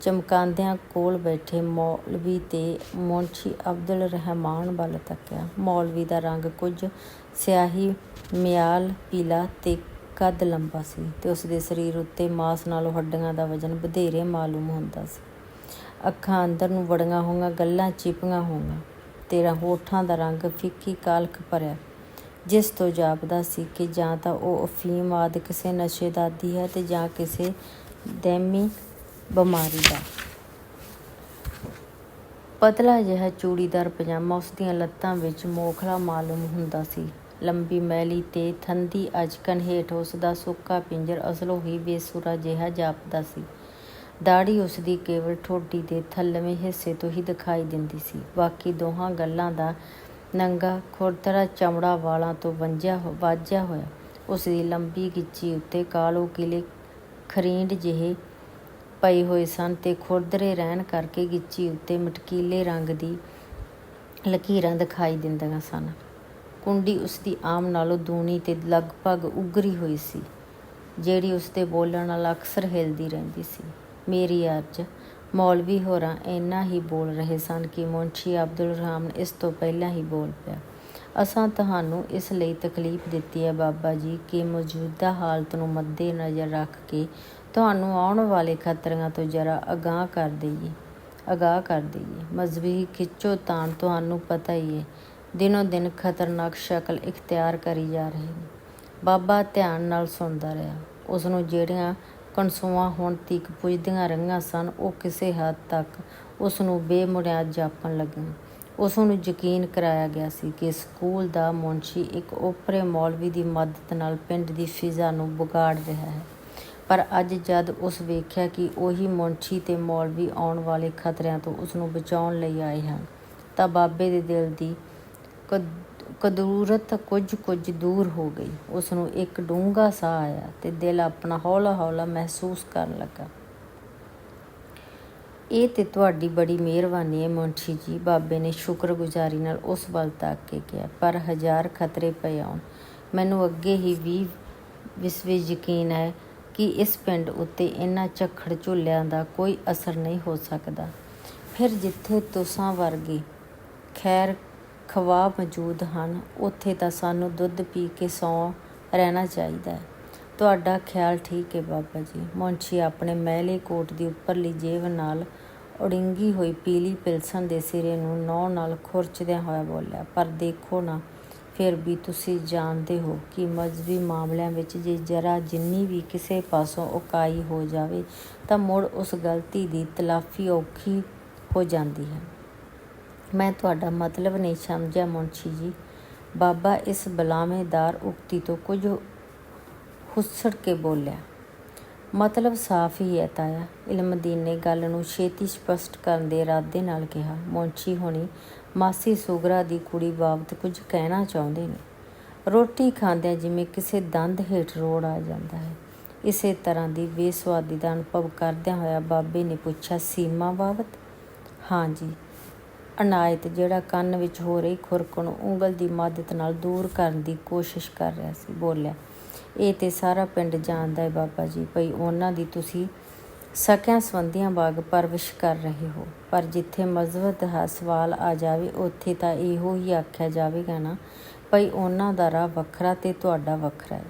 ਚਮਕਾਉਂਦਿਆਂ ਕੋਲ ਬੈਠੇ ਮੌਲਵੀ ਤੇ ਮੁਨਸ਼ੀ ਅਬਦੁਲ ਰਹਿਮਾਨ ਵੱਲ ਤੱਕਿਆ। ਮੌਲਵੀ ਦਾ ਰੰਗ ਕੁਝ ਸਿਆਹੀ, ਮਿਆਲ, ਪੀਲਾ ਤੇ ਕੱਦ ਲੰਬਾ ਸੀ ਤੇ ਉਸਦੇ ਸਰੀਰ ਉੱਤੇ ਮਾਸ ਨਾਲੋਂ ਹੱਡੀਆਂ ਦਾ ਵਜ਼ਨ ਵਧੇਰੇ ਮਾਲੂਮ ਹੁੰਦਾ ਸੀ। ਅੱਖਾਂ ਅੰਦਰ ਨੂੰ ਵੜੀਆਂ ਹੋਈਆਂ ਗੱਲਾਂ ਚਿਪੀਆਂ ਹੋਈਆਂ ਤੇਰਾ ਹੋਠਾਂ ਦਾ ਰੰਗ ਫਿੱਕੀ ਕਾਲਖ ਭਰਿਆ। ਜਿਸ ਤੋਂ ਜਾਪਦਾ ਸੀ ਕਿ ਜਾਂ ਤਾਂ ਉਹ ਅਫੀਮ ਆਦਿ ਕਿਸੇ ਨਸ਼ੇ ਦਾ ਆਦੀ ਹੈ ਤੇ ਜਾਂ ਕਿਸੇ ਦਹਿਮੀ ਬਿਮਾਰੀ ਦਾ। ਪਤਲਾ ਜਿਹਾ ਚੂੜੀਦਾਰ ਪਜਾਮਾ ਉਸ ਦੀਆਂ ਲੱਤਾਂ ਵਿੱਚ ਮੋਖਲਾ ਮਾਲੂਮ ਹੁੰਦਾ ਸੀ। ਲੰਬੀ ਮੈਲੀ ਤੇ ਥੰਦੀ ਅਜਕਨ ਹੇਠ ਉਸ ਦਾ ਸੁੱਕਾ ਪਿੰਜਰ ਅਸਲੋਂ ਹੀ ਬੇਸੁਰਾ ਜਿਹਾ ਜਾਪਦਾ ਸੀ। ਦਾੜੀ ਉਸ ਦੀ ਕੇਵਲ ਠੋਡੀ ਦੇ ਥੱਲਵੇਂ ਹਿੱਸੇ ਤੋਂ ਹੀ ਦਿਖਾਈ ਦਿੰਦੀ ਸੀ। ਬਾਕੀ ਦੋਹਾਂ ਗੱਲਾਂ ਦਾ ਨੰਗਾ, ਖੁਰਦਰਾ ਚਮੜਾ ਵਾਲਾਂ ਤੋਂ ਵੰਜਿਆ ਵਾਜਿਆ ਹੋਇਆ। ਉਸ ਦੀ ਲੰਬੀ ਗਿੱਚੀ ਉੱਤੇ ਕਾਲੋ ਕਿਲੇ ਖਰੀਂਡ ਜਿਹੇ ਪਏ ਹੋਏ ਸਨ ਤੇ ਖੁਰਦਰੇ ਰਹਿਣ ਕਰਕੇ ਗਿੱਚੀ ਉੱਤੇ ਮਟਕੀਲੇ ਰੰਗ ਦੀ ਲਕੀਰਾਂ ਦਿਖਾਈ ਦਿੰਦੀਆਂ ਸਨ। ਕੁੰਡੀ ਉਸ ਦੀ ਆਮ ਨਾਲੋਂ ਦੂਣੀ ਤੇ ਲਗਭਗ ਉਗਰੀ ਹੋਈ ਸੀ, ਜਿਹੜੀ ਉਸ ਦੇ ਬੋਲਣ ਨਾਲ ਅਕਸਰ ਹਿਲਦੀ ਰਹਿੰਦੀ ਸੀ। ਮੇਰੀ ਅੱਜ ਮੌਲਵੀ ਹੋਰਾਂ ਇੰਨਾ ਹੀ ਬੋਲ ਰਹੇ ਸਨ ਕਿ ਮੁਨਸ਼ੀ ਅਬਦੁਲ ਰਹਿਮਾਨ ਇਸ ਤੋਂ ਪਹਿਲਾਂ ਹੀ ਬੋਲ ਪਿਆ। ਅਸਾਂ ਤੁਹਾਨੂੰ ਇਸ ਲਈ ਤਕਲੀਫ ਦਿੱਤੀ ਹੈ ਬਾਬਾ ਜੀ ਕਿ ਮੌਜੂਦਾ ਹਾਲਤ ਨੂੰ ਮੱਦੇ ਨਜ਼ਰ ਰੱਖ ਕੇ ਤੁਹਾਨੂੰ ਆਉਣ ਵਾਲੇ ਖਤਰਿਆਂ ਤੋਂ ਜਰਾ ਅਗਾਹ ਕਰ ਦੇਈਏ, ਅਗਾਹ ਕਰ ਦੇਈਏ। ਮਜ਼ਬੀ ਖਿੱਚੋ ਤਾਣ ਤੁਹਾਨੂੰ ਪਤਾ ਹੀ ਹੈ ਦਿਨੋ ਦਿਨ ਖਤਰਨਾਕ ਸ਼ਕਲ ਇਖਤਿਆਰ ਕਰੀ ਜਾ ਰਹੀ ਹੈ। ਬਾਬਾ ਧਿਆਨ ਨਾਲ ਸੁਣਦਾ ਰਿਹਾ। ਉਸ ਨੂੰ ਜਿਹੜੀਆਂ ਕਣਸੂਆਂ ਹੁਣ ਤੀਕ ਪੁੱਜਦੀਆਂ ਰਹੀਆਂ ਸਨ, ਉਹ ਕਿਸੇ ਹੱਦ ਤੱਕ ਉਸ ਨੂੰ ਬੇਮੁਨਿਆਦ ਜਾਪਣ ਲੱਗੀਆਂ। ਉਸ ਨੂੰ ਯਕੀਨ ਕਰਾਇਆ ਗਿਆ ਸੀ ਕਿ ਸਕੂਲ ਦਾ ਮੁਨਸ਼ੀ ਇੱਕ ਓਪਰੇ ਮੌਲਵੀ ਦੀ ਮਦਦ ਨਾਲ ਪਿੰਡ ਦੀ ਫਿਜ਼ਾ ਨੂੰ ਵਿਗਾੜ ਰਿਹਾ ਹੈ। ਪਰ ਅੱਜ ਜਦ ਉਸ ਵੇਖਿਆ ਕਿ ਉਹੀ ਮੁਨਸ਼ੀ ਤੇ ਮੌਲਵੀ ਆਉਣ ਵਾਲੇ ਖਤਰਿਆਂ ਤੋਂ ਉਸ ਨੂੰ ਬਚਾਉਣ ਲਈ ਆਏ ਹਨ, ਤਾਂ ਬਾਬੇ ਦੇ ਦਿਲ ਦੀ ਕਦੂਰਤ ਕੁਝ ਕੁਝ ਦੂਰ ਹੋ ਗਈ। ਉਸ ਨੂੰ ਇੱਕ ਡੂੰਘਾ ਸਾਹ ਆਇਆ ਤੇ ਦਿਲ ਆਪਣਾ ਹੌਲਾ ਹੌਲਾ ਮਹਿਸੂਸ ਕਰਨ ਲੱਗਾ। ਇਹ ਤੇ ਤੁਹਾਡੀ ਬੜੀ ਮਿਹਰਬਾਨੀ ਹੈ ਮੁੰਸ਼ੀ ਜੀ, ਬਾਬੇ ਨੇ ਸ਼ੁਕਰਗੁਜ਼ਾਰੀ ਨਾਲ ਉਸ ਵੱਲ ਤੱਕ ਕੇ ਕਿਹਾ, ਪਰ ਹਜ਼ਾਰ ਖਤਰੇ ਪਏ ਆਉਣ। ਮੈਨੂੰ ਅੱਗੇ ਹੀ ਵੀ ਵਿਸਵੇ ਯਕੀਨ ਹੈ ਕਿ ਇਸ ਪਿੰਡ ਉੱਤੇ ਇਹਨਾਂ ਝੱਖੜ ਝੁੱਲਿਆਂ ਦਾ ਕੋਈ ਅਸਰ ਨਹੀਂ ਹੋ ਸਕਦਾ। ਫਿਰ ਜਿੱਥੇ ਤੁਸਾਂ ਵਰਗੇ ਖੈਰ ਖਵਾ ਮੌਜੂਦ ਹਨ, ਉੱਥੇ ਤਾਂ ਸਾਨੂੰ ਦੁੱਧ ਪੀ ਕੇ ਸੌਂ ਰਹਿਣਾ ਚਾਹੀਦਾ ਹੈ। ਤੁਹਾਡਾ ਖਿਆਲ ਠੀਕ ਹੈ ਬਾਬਾ ਜੀ। ਮੁੰਸ਼ੀ ਆਪਣੇ ਮਹਿਲੇ ਕੋਟ ਦੀ ਉੱਪਰਲੀ ਜੇਬ ਨਾਲ ਉੜਿੰਗੀ ਹੋਈ ਪੀਲੀ ਪਿਲਸਨ ਦੇ ਸਿਰੇ ਨੂੰ ਨੌ ਨਾਲ ਖੁਰਚਦਿਆਂ ਹੋਇਆ ਬੋਲਿਆ, ਪਰ ਦੇਖੋ ਨਾ ਫਿਰ ਵੀ ਤੁਸੀਂ ਜਾਣਦੇ ਹੋ ਕਿ ਮਜ਼ਹਬੀ ਮਾਮਲਿਆਂ ਵਿੱਚ ਜੇ ਜਰਾ ਜਿੰਨੀ ਵੀ ਕਿਸੇ ਪਾਸੋਂ ਉਕਾਈ ਹੋ ਜਾਵੇ ਤਾਂ ਮੁੜ ਉਸ ਗਲਤੀ ਦੀ ਤਲਾਫੀ ਔਖੀ ਹੋ ਜਾਂਦੀ ਹੈ। ਮੈਂ ਤੁਹਾਡਾ ਮਤਲਬ ਨਹੀਂ ਸਮਝਿਆ ਮੁੰਸ਼ੀ ਜੀ। ਬਾਬਾ ਇਸ ਬਲਾਮੇਦਾਰ ਉਕਤੀ ਤੋਂ ਕੁਝ ਹੁਸੜ ਕੇ ਬੋਲਿਆ, ਮਤਲਬ ਸਾਫ਼ ਹੀ ਹੈ ਤਾਇਆ। ਇਲਮਦੀਨ ਨੇ ਗੱਲ ਨੂੰ ਛੇਤੀ ਸਪਸ਼ਟ ਕਰਨ ਦੇ ਇਰਾਦੇ ਨਾਲ ਕਿਹਾ। ਮੁੰਸ਼ੀ ਹੋਣੀ ਮਾਸੀ ਸੁਗਰਾ ਦੀ ਕੁੜੀ ਬਾਬਤ ਕੁਝ ਕਹਿਣਾ ਚਾਹੁੰਦੇ ਨੇ। ਰੋਟੀ ਖਾਂਦਿਆਂ ਜਿਵੇਂ ਕਿਸੇ ਦੰਦ ਹੇਠ ਰੋੜ ਆ ਜਾਂਦਾ ਹੈ। ਇਸੇ ਤਰ੍ਹਾਂ ਦੀ ਬੇਸਵਾਦੀ ਦਾ ਅਨੁਭਵ ਕਰਦਿਆਂ ਹੋਇਆ ਬਾਬੇ ਨੇ ਪੁੱਛਿਆ, ਸੀਮਾ ਬਾਬਤ? ਹਾਂ ਜੀ। ਅਨਾਇਤ ਜਿਹੜਾ ਕੰਨ ਵਿੱਚ ਹੋ ਰਹੀ ਖੁਰਕ ਨੂੰ ਉਂਗਲ ਦੀ ਮਦਦ ਨਾਲ ਦੂਰ ਕਰਨ ਦੀ ਕੋਸ਼ਿਸ਼ ਕਰ ਰਿਹਾ ਸੀ, ਬੋਲਿਆ, ਇਹ ਤੇ ਸਾਰਾ ਪਿੰਡ ਜਾਣਦਾ ਹੈ ਬਾਬਾ ਜੀ, ਭਈ ਉਹਨਾਂ ਦੀ ਤੁਸੀਂ ਸਕਿਆਂ ਸੰਬੰਧੀਆਂ ਬਾਗ ਪਰਵਿਸ਼ ਕਰ ਰਹੇ ਹੋ। ਪਰ ਜਿੱਥੇ ਮਜ਼ਹਬ ਦਾ ਸਵਾਲ ਆ ਜਾਵੇ, ਉੱਥੇ ਤਾਂ ਇਹੋ ਹੀ ਆਖਿਆ ਜਾਵੇਗਾ ਨਾ, ਭਈ ਉਹਨਾਂ ਦਾ ਰਾਹ ਵੱਖਰਾ ਤੇ ਤੁਹਾਡਾ ਵੱਖਰਾ ਹੈ,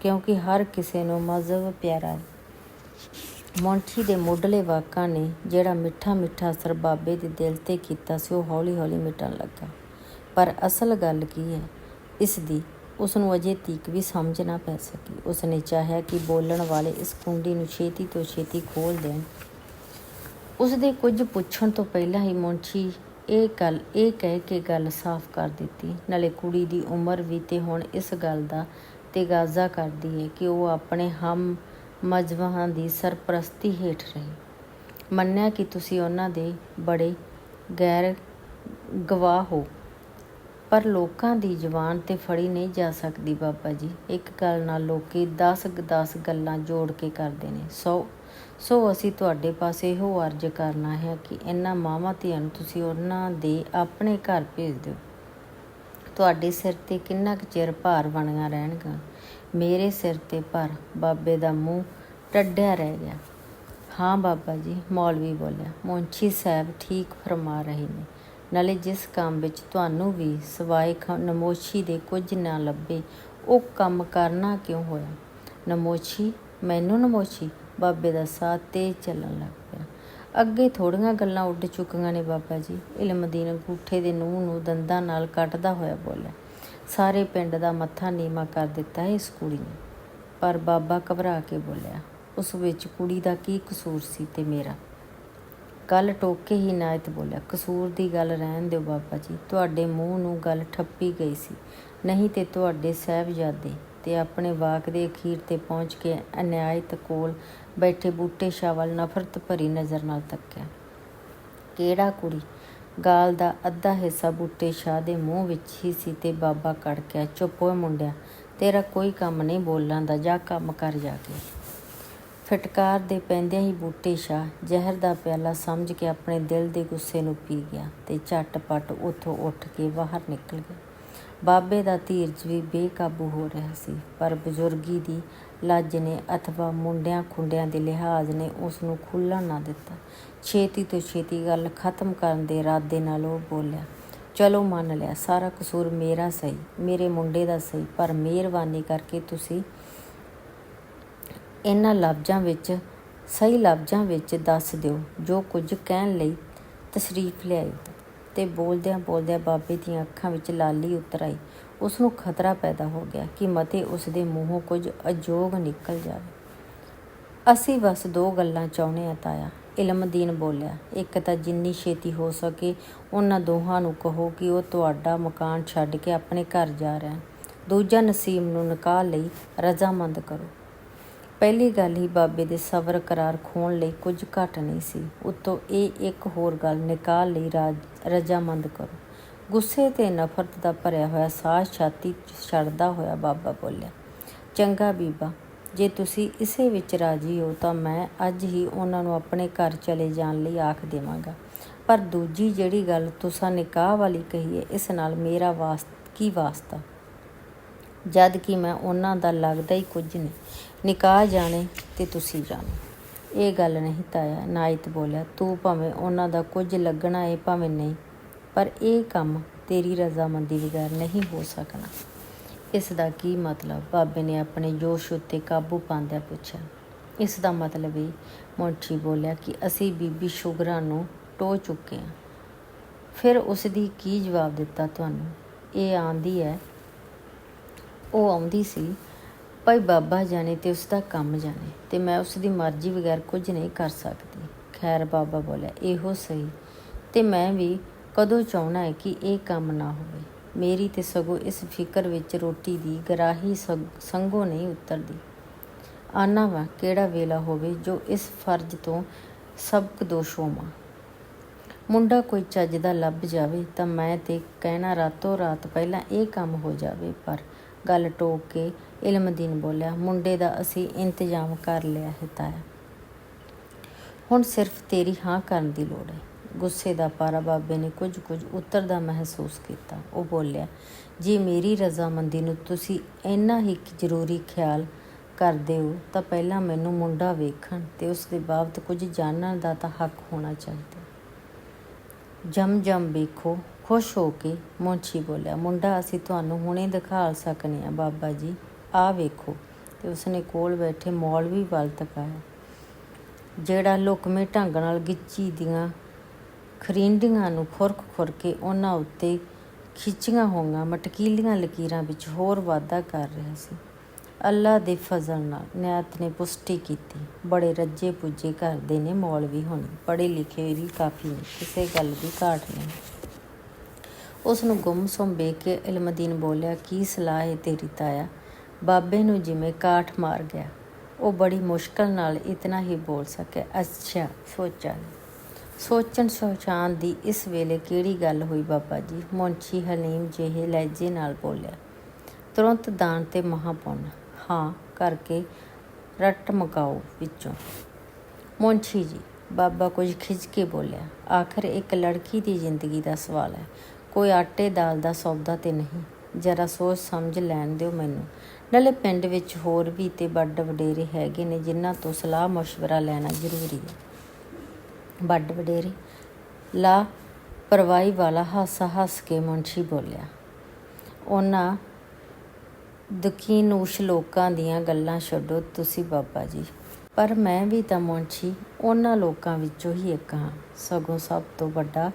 ਕਿਉਂਕਿ ਹਰ ਕਿਸੇ ਨੂੰ ਮਜ਼ਹਬ ਪਿਆਰਾ ਹੈ। ਮੌਂਠੀ ਦੇ ਮੁੱਢਲੇ ਵਾਕਾਂ ਨੇ ਜਿਹੜਾ ਮਿੱਠਾ ਮਿੱਠਾ ਅਸਰ ਬਾਬੇ ਦੇ ਦਿਲ ਤੇ ਕੀਤਾ ਸੀ, ਉਹ ਹੌਲੀ ਹੌਲੀ ਮਿਟਣ ਲੱਗਾ। ਪਰ ਅਸਲ ਗੱਲ ਕੀ ਹੈ? ਇਸ ਦੀ ਉਸ ਨੂੰ ਅਜੇ ਤੀਕ ਵੀ ਸਮਝ ਨਾ ਪੈ ਸਕੀ। ਉਸ ਨੇ ਚਾਹਿਆ ਕਿ ਬੋਲਣ ਵਾਲੇ ਇਸ ਕੁੰਡੀ ਨੂੰ ਛੇਤੀ ਤੋਂ ਛੇਤੀ ਖੋਲ ਦੇਣ। ਉਸ ਦੇ ਕੁਝ ਪੁੱਛਣ ਤੋਂ ਪਹਿਲਾਂ ਹੀ ਮੁੰਸ਼ੀ ਇਹ ਗੱਲ, ਇਹ ਕਹਿ ਕੇ ਗੱਲ ਸਾਫ਼ ਕਰ ਦਿੱਤੀ। ਨਾਲੇ ਕੁੜੀ ਦੀ ਉਮਰ ਵੀ ਤੇ ਹੁਣ ਇਸ ਗੱਲ ਦਾ ਤੇਗਾਜ਼ਾ ਕਰਦੀ ਹੈ ਕਿ ਉਹ ਆਪਣੇ ਹਮ ਮਜਵਾਹਾਂ ਦੀ ਸਰਪ੍ਰਸਤੀ ਹੇਠ ਰਹੇ। ਮੰਨਿਆ ਕਿ ਤੁਸੀਂ ਉਹਨਾਂ ਦੇ ਬੜੇ ਗੈਰ ਗਵਾਹ ਹੋ। ਪਰ ਲੋਕਾਂ ਦੀ ਜ਼ੁਬਾਨ ਤੇ ਫੜੀ ਨਹੀਂ ਜਾ ਸਕਦੀ ਬਾਬਾ ਜੀ। ਇੱਕ ਗੱਲ ਨਾਲ ਲੋਕੀ 10 10 ਗੱਲਾਂ ਜੋੜ ਕੇ ਕਰਦੇ ਨੇ। ਸੋ ਸੋ ਅਸੀਂ ਤੁਹਾਡੇ ਪਾਸੇ ਇਹੋ ਅਰਜ਼ ਕਰਨਾ ਹੈ ਕਿ ਇਹਨਾਂ ਮਾਵਾਂ ਧੀਆਂ ਨੂੰ ਤੁਸੀਂ ਉਹਨਾਂ ਦੇ ਆਪਣੇ ਘਰ ਭੇਜ ਦਿਓ। ਤੁਹਾਡੇ ਸਿਰ ਤੇ ਕਿੰਨਾ ਕੁ ਚਿਰ ਭਾਰ ਬਣੀਆਂ ਰਹਿਣਗੀਆਂ। ਮੇਰੇ ਸਿਰ ਤੇ ਭਰ ਬਾਬੇ ਦਾ ਮੂੰਹ ਟੱਡਿਆ ਰਹਿ ਗਿਆ। ਹਾਂ ਬਾਬਾ ਜੀ, ਮੌਲਵੀ ਬੋਲਿਆ ਮੁੰਸ਼ੀ ਸਾਹਿਬ ਠੀਕ ਫਰਮਾ ਰਹੇ ਨੇ। ਨਾਲੇ ਜਿਸ ਕੰਮ ਵਿੱਚ ਤੁਹਾਨੂੰ ਵੀ ਸਵਾਏ ਖ- ਨਮੋਸ਼ੀ ਦੇ ਕੁਝ ਨਾ ਲੱਭੇ, ਉਹ ਕੰਮ ਕਰਨਾ ਕਿਉਂ ਹੋਇਆ? ਨਮੋਸ਼ੀ ਮੈਨੂੰ ਨਮੋਸ਼ੀ ਬਾਬੇ ਦਾ ਸਾਥ ਤੇਜ਼ ਚੱਲਣ ਲੱਗ ਪਿਆ। ਅੱਗੇ ਥੋੜੀਆਂ ਗੱਲਾਂ ਉੱਡ ਚੁੱਕੀਆਂ ਨੇ ਬਾਬਾ ਜੀ। ਇਲਮਦੀਨ ਅੰਗੂਠੇ ਦੇ ਨੂੰਹ ਨੂੰ ਦੰਦਾਂ ਨਾਲ ਕੱਟਦਾ ਹੋਇਆ ਬੋਲਿਆ। ਸਾਰੇ ਪਿੰਡ ਦਾ ਮੱਥਾ ਨੀਵਾ ਕਰ ਦਿੱਤਾ ਇਸ ਕੁੜੀ ਨੇ। ਪਰ ਬਾਬਾ ਘਬਰਾ ਕੇ ਬੋਲਿਆ, ਉਸ ਵਿੱਚ ਕੁੜੀ ਦਾ ਕੀ ਕਸੂਰ ਸੀ ਤੇ ਮੇਰਾ? ਗੱਲ ਟੋਕੇ ਹੀ ਨਾਇਤ ਬੋਲਿਆ, ਕਸੂਰ ਦੀ ਗੱਲ ਰਹਿਣ ਦਿਓ ਬਾਬਾ ਜੀ, ਤੁਹਾਡੇ ਮੂੰਹ ਨੂੰ ਗੱਲ ਠੱਪੀ ਗਈ ਸੀ। ਨਹੀਂ ਤੇ ਤੁਹਾਡੇ ਸਾਹਿਬਜ਼ਾਦੇ ਤੇ ਆਪਣੇ ਵਾਕ ਦੇ ਅਖੀਰ ਤੇ ਪਹੁੰਚ ਕੇ ਅਨਿਆਇਤ ਕੋਲ ਬੈਠੇ ਬੂਟੇ ਸ਼ਾਹ ਵੱਲ ਨਫ਼ਰਤ ਭਰੀ ਨਜ਼ਰ ਨਾਲ ਤੱਕਿਆ। ਕਿਹੜਾ ਕੁੜੀ? ਗਾਲ ਦਾ ਅੱਧਾ ਹਿੱਸਾ ਬੂਟੇ ਸ਼ਾਹ ਦੇ ਮੂੰਹ ਵਿੱਚ ਹੀ ਸੀ ਤੇ ਬਾਬਾ ਕੜਕਿਆ, ਚੁੱਪ ਓਏ ਮੁੰਡਿਆ, ਤੇਰਾ ਕੋਈ ਕੰਮ ਨਹੀਂ ਬੋਲਾਂ ਦਾ, ਜਾ ਕੰਮ ਕਰ ਜਾ ਕੇ। ਫਟਕਾਰ ਦੇ ਪੈਂਦਿਆਂ ਹੀ ਬੂਟੇ ਸ਼ਾਹ ਜ਼ਹਿਰ ਦਾ ਪਿਆਲਾ ਸਮਝ ਕੇ ਆਪਣੇ ਦਿਲ ਦੇ ਗੁੱਸੇ ਨੂੰ ਪੀ ਗਿਆ ਤੇ ਝਟਪਟ ਉੱਥੋਂ ਉੱਠ ਕੇ ਬਾਹਰ ਨਿਕਲ ਗਿਆ। ਬਾਬੇ ਦਾ ਧੀਰਜ ਵੀ ਬੇਕਾਬੂ ਹੋ ਰਿਹਾ ਸੀ, ਪਰ ਬਜ਼ੁਰਗੀ ਦੀ ਲੱਜ ਨੇ ਅਥਵਾ ਮੁੰਡਿਆਂ ਖੁੰਡਿਆਂ ਦੇ ਲਿਹਾਜ਼ ਨੇ ਉਸ ਨੂੰ ਖੁੱਲ੍ਹਣ ਨਾ ਦਿੱਤਾ। ਛੇਤੀ ਤੋਂ ਛੇਤੀ ਗੱਲ ਖਤਮ ਕਰਨ ਦੇ ਇਰਾਦੇ ਨਾਲ ਉਹ ਬੋਲਿਆ, ਚਲੋ ਮੰਨ ਲਿਆ, ਸਾਰਾ ਕਸੂਰ ਮੇਰਾ ਸਹੀ, ਮੇਰੇ ਮੁੰਡੇ ਦਾ ਸਹੀ, ਪਰ ਮਿਹਰਬਾਨੀ ਕਰਕੇ ਤੁਸੀਂ ਇਹਨਾਂ ਲਫ਼ਜ਼ਾਂ ਵਿੱਚ, ਸਹੀ ਲਫ਼ਜ਼ਾਂ ਵਿੱਚ ਦੱਸ ਦਿਓ, ਜੋ ਕੁਝ ਕਹਿਣ ਲਈ ਤਸ਼ਰੀਫ ਲਿਆਏ। ਤੇ ਬੋਲਦਿਆਂ ਬੋਲਦਿਆਂ ਬਾਬੇ ਦੀਆਂ ਅੱਖਾਂ ਵਿੱਚ ਲਾਲੀ ਉਤਰ ਆਈ। ਉਸ ਨੂੰ ਖਤਰਾ ਪੈਦਾ ਹੋ ਗਿਆ ਕਿ ਮਤੇ ਉਸ ਦੇ ਮੂੰਹੋਂ ਕੁਝ ਅਜੋਗ ਨਿਕਲ ਜਾਵੇ। ਅਸੀਂ ਬਸ ਦੋ ਗੱਲਾਂ ਚਾਹੁੰਦੇ ਆ ਤਾਇਆ। ਇਲਮਦੀਨ ਬੋਲਿਆ, ਇੱਕ ਤਾਂ ਜਿੰਨੀ ਛੇਤੀ ਹੋ ਸਕੇ ਉਹਨਾਂ ਦੋਹਾਂ ਨੂੰ ਕਹੋ ਕਿ ਉਹ ਤੁਹਾਡਾ ਮਕਾਨ ਛੱਡ ਕੇ ਆਪਣੇ ਘਰ ਜਾ ਰਹਿਣ ਦੂਜਾ ਨਸੀਮ ਨੂੰ ਨਿਕਾਹ ਲਈ ਰਜ਼ਾਮੰਦ ਕਰੋ। ਪਹਿਲੀ ਗੱਲ ਹੀ ਬਾਬੇ ਦੇ ਸਬਰ ਕਰਾਰ ਖੋਣ ਲਈ ਕੁਝ ਘੱਟ ਨਹੀਂ ਸੀ। ਉਤੋਂ ਇਹ ਇੱਕ ਹੋਰ ਗੱਲ ਨਿਕਾਹ ਲਈ, ਰਾਜ- ਰਜ਼ਾਮੰਦ ਕਰੋ। ਗੁੱਸੇ ਤੇ ਨਫ਼ਰਤ ਦਾ ਭਰਿਆ ਹੋਇਆ ਸਾਹ ਛਾਤੀ 'ਚ ਛੱਡਦਾ ਹੋਇਆ ਬਾਬਾ ਬੋਲਿਆ, ਚੰਗਾ ਬੀਬਾ, ਜੇ ਤੁਸੀਂ ਇਸੇ ਵਿੱਚ ਰਾਜੀ ਹੋ ਤਾਂ ਮੈਂ ਅੱਜ ਹੀ ਉਹਨਾਂ ਨੂੰ ਆਪਣੇ ਘਰ ਚਲੇ ਜਾਣ ਲਈ ਆਖ ਦੇਵਾਂਗਾ। ਪਰ ਦੂਜੀ ਜਿਹੜੀ ਗੱਲ ਤੁਸੀਂ ਨਿਕਾਹ ਵਾਲੀ ਕਹੀ ਹੈ ਇਸ ਨਾਲ ਮੇਰਾ ਵਾਸ, ਕੀ ਵਾਸਤਾ? ਜਦ ਕਿ ਮੈਂ ਉਹਨਾਂ ਦਾ ਲੱਗਦਾ ਹੀ ਕੁਝ ਨਹੀਂ। ਨਿਕਾਹ ਜਾਣੇ ਤੇ ਤੁਸੀਂ ਜਾਣੋ। ਇਹ ਗੱਲ ਨਹੀਂ ਤਾਇਆ ਨਾਇਤ ਬੋਲਿਆ। ਤੂੰ ਭਾਵੇਂ ਉਹਨਾਂ ਦਾ ਕੁਝ ਲੱਗਣਾ ਏ, ਭਾਵੇਂ ਨਹੀਂ। ਪਰ ਇਹ ਕੰਮ ਤੇਰੀ ਰਜ਼ਾਮੰਦੀ ਬਗੈਰ ਨਹੀਂ ਹੋ ਸਕਣਾ। ਇਸ ਦਾ ਕੀ ਮਤਲਬ? ਬਾਬੇ ਨੇ ਆਪਣੇ ਜੋਸ਼ ਉੱਤੇ ਕਾਬੂ ਪਾਉਂਦਿਆਂ ਪੁੱਛਿਆ। ਇਸ ਦਾ ਮਤਲਬ ਇਹ ਮੁੰਸ਼ੀ ਬੋਲਿਆ ਕਿ ਅਸੀਂ ਬੀਬੀ ਸ਼ੁਗਰਾ ਨੂੰ ਟੋ ਚੁੱਕੇ ਹਾਂ ਫਿਰ ਉਸ ਦੀ ਕੀ ਜਵਾਬ ਦਿੱਤਾ ਤੁਹਾਨੂੰ? ਇਹ ਆਂਦੀ ਹੈ, ਉਹ ਆਉਂਦੀ ਸੀ ਭਾਈ ਬਾਬਾ ਜਾਣੇ ਤੇ ਉਸ ਦਾ ਕੰਮ ਜਾਣੇ ਤੇ ਮੈਂ ਉਸ ਦੀ ਮਰਜ਼ੀ ਬਗੈਰ ਕੁਝ ਨਹੀਂ ਕਰ ਸਕਦੀ। ਖੈਰ ਬਾਬਾ ਬੋਲਿਆ, ਇਹੋ ਸਹੀ। ਤੇ ਮੈਂ ਵੀ ਕਦੋਂ ਚਾਹਣਾ ਹੈ ਕਿ ਇਹ ਕੰਮ ਨਾ ਹੋਵੇ। ਮੇਰੀ ਤੇ ਸਗੋਂ ਇਸ ਫਿਕਰ ਵਿੱਚ ਰੋਟੀ ਦੀ ਗਰਾਹੀ ਸਗ- ਸੰਗੋਂ ਨਹੀਂ ਉਤਰਦੀ। ਆਨਾ ਵਾ ਕਿਹੜਾ ਵੇਲਾ ਹੋਵੇ ਜੋ ਇਸ ਫਰਜ਼ ਤੋਂ ਸਬਕ ਦੋਸ਼ ਹੋਵਾਂ। ਮੁੰਡਾ ਕੋਈ ਚੱਜ ਦਾ ਲੱਭ ਜਾਵੇ ਤਾਂ ਮੈਂ ਤੇ ਕਹਿਣਾ ਰਾਤੋਂ ਰਾਤ ਪਹਿਲਾਂ ਇਹ ਕੰਮ ਹੋ ਜਾਵੇ ਪਰ ਗੱਲ ਟੋਕ ਕੇ ਇਲਮਦੀਨ ਬੋਲਿਆ, ਮੁੰਡੇ ਦਾ ਅਸੀਂ ਇੰਤਜ਼ਾਮ ਕਰ ਲਿਆ ਹੈ ਤਾਇਆ। ਹੁਣ ਸਿਰਫ ਤੇਰੀ ਹਾਂ ਕਰਨ ਦੀ ਲੋੜ ਹੈ। ਗੁੱਸੇ ਦਾ ਪਾਰਾ ਬਾਬੇ ਨੇ ਕੁਝ ਕੁਝ ਉਤਰਦਾ ਮਹਿਸੂਸ ਕੀਤਾ। ਉਹ ਬੋਲਿਆ, ਜੇ ਮੇਰੀ ਰਜ਼ਾਮੰਦੀ ਨੂੰ ਤੁਸੀਂ ਇੰਨਾ ਹੀ ਜ਼ਰੂਰੀ ਖਿਆਲ ਕਰਦੇ ਹੋ, ਤਾਂ ਪਹਿਲਾਂ ਮੈਨੂੰ ਮੁੰਡਾ ਵੇਖਣ ਤੇ ਉਸ ਦੇ ਬਾਬਤ ਕੁਝ ਜਾਣਨ ਦਾ ਤਾਂ ਹੱਕ ਹੋਣਾ ਚਾਹੀਦਾ। ਜਮ ਜਮ ਵੇਖੋ, ਖੁਸ਼ ਹੋ ਕੇ ਮੁੰਸ਼ੀ ਬੋਲਿਆ, ਮੁੰਡਾ, ਅਸੀਂ ਤੁਹਾਨੂੰ ਹੁਣੇ ਦਿਖਾ ਸਕਨੇ ਆ ਬਾਬਾ ਜੀ। ਆ ਵੇਖੋ, ਤੇ ਉਸਨੇ ਕੋਲ ਬੈਠੇ ਮੌਲਵੀ ਵੱਲ ਤਕਾਇਆ, ਜਿਹੜਾ ਲੁਕਮੇ ਢੰਗ ਨਾਲ ਗਿੱਚੀ ਦੀਆਂ ਖਰੀਂਡੀਆਂ ਨੂੰ ਖੁਰਕ ਖੁਰ ਕੇ ਉਹਨਾਂ ਉੱਤੇ ਖਿੱਚੀਆਂ ਹੋਈਆਂ ਮਟਕੀਲੀਆਂ ਲਕੀਰਾਂ ਵਿੱਚ ਹੋਰ ਵਾਧਾ ਕਰ ਰਿਹਾ ਸੀ। ਅੱਲਾ ਦੇ ਫਜ਼ਲ ਨਾਲ ਨਿਆਤ ਨੇ ਪੁਸ਼ਟੀ ਕੀਤੀ। ਬੜੇ ਰੱਜੇ ਪੁੱਜੇ ਕਰਦੇ ਦੇ ਨੇ ਮੌਲਵੀ ਹੁਣ। ਪੜ੍ਹੇ ਲਿਖੇ ਵੀ ਕਾਫੀ ਨੇ, ਕਿਸੇ ਗੱਲ ਦੀ ਘਾਟ ਨਹੀਂ। ਉਸ ਨੂੰ ਗੁੰਮਸੁੰਮ ਵੇਖ ਕੇ ਇਲਮਦੀਨ ਬੋਲਿਆ, ਕੀ ਸਲਾਹ ਹੈ ਤੇਰੀ ਤਾਇਆ? ਬਾਬੇ ਨੂੰ ਜਿਵੇਂ ਕਾਠ ਮਾਰ ਗਿਆ, ਉਹ ਬੜੀ ਮੁਸ਼ਕਲ ਨਾਲ ਇਤਨਾ ਹੀ ਬੋਲ ਸਕਿਆ, ਅੱਛਾ, ਸੋਚਾਂ ਸੋਚਣ ਸੋਚਾਨ ਦੀ ਇਸ ਵੇਲੇ ਕਿਹੜੀ ਗੱਲ ਹੋਈ ਬਾਬਾ ਜੀ? ਮੁੰਸ਼ੀ ਹਲੀਮ ਜਿਹੇ ਲਹਿਜੇ ਨਾਲ ਬੋਲਿਆ, ਤੁਰੰਤ ਦਾਨ ਤੇ ਮਹਾਪੁੰਨ, ਹਾਂ, ਕਰਕੇ ਰੱਟ ਮਕਾਓ ਵਿੱਚੋਂ। ਮੁੰਸ਼ੀ ਜੀ, ਬਾਬਾ ਕੁਝ ਖਿੱਚ ਕੇ ਬੋਲਿਆ, ਆਖਰ ਇੱਕ ਲੜਕੀ ਦੀ ਜ਼ਿੰਦਗੀ ਦਾ ਸਵਾਲ ਹੈ, ਕੋਈ ਆਟੇ ਦਾਲ ਦਾ ਸੌਦਾ ਤੇ ਨਹੀਂ, ਜਰਾ ਸੋਚ ਸਮਝ ਲੈਣ ਦਿਓ ਮੈਨੂੰ ਨਾਲੇ ਪਿੰਡ ਵਿੱਚ ਹੋਰ ਵੀ ਤੇ ਵੱਡ ਵਡੇਰੇ ਹੈਗੇ ਨੇ ਜਿਨ੍ਹਾਂ ਤੋਂ ਸਲਾਹ مشਵਰਾ ਲੈਣਾ ਜ਼ਰੂਰੀ ਹੈ। ਵੱਡ ਵਡੇਰੇ, ਲਾ ਪਰਵਾਹੀ ਵਾਲਾ ਹਾਸਾ ਹੱਸ ਕੇ ਮੁੰਸ਼ੀ ਬੋਲਿਆ। ਉਹਨਾਂ ਦੁਖੀਨੂਸ਼ ਲੋਕਾਂ ਦੀਆਂ ਗੱਲਾਂ ਛੱਡੋ, ਤੁਸੀਂ ਬਾਬਾ ਜੀ। ਪਰ ਮੈਂ ਵੀ ਤਾਂ ਮੁੰਸ਼ੀ ਉਹਨਾਂ ਲੋਕਾਂ ਵਿੱਚੋਂ ਹੀ ਇੱਕ ਹਾਂ। ਸਗੋਂ ਸਭ ਤੋਂ ਵੱਡਾ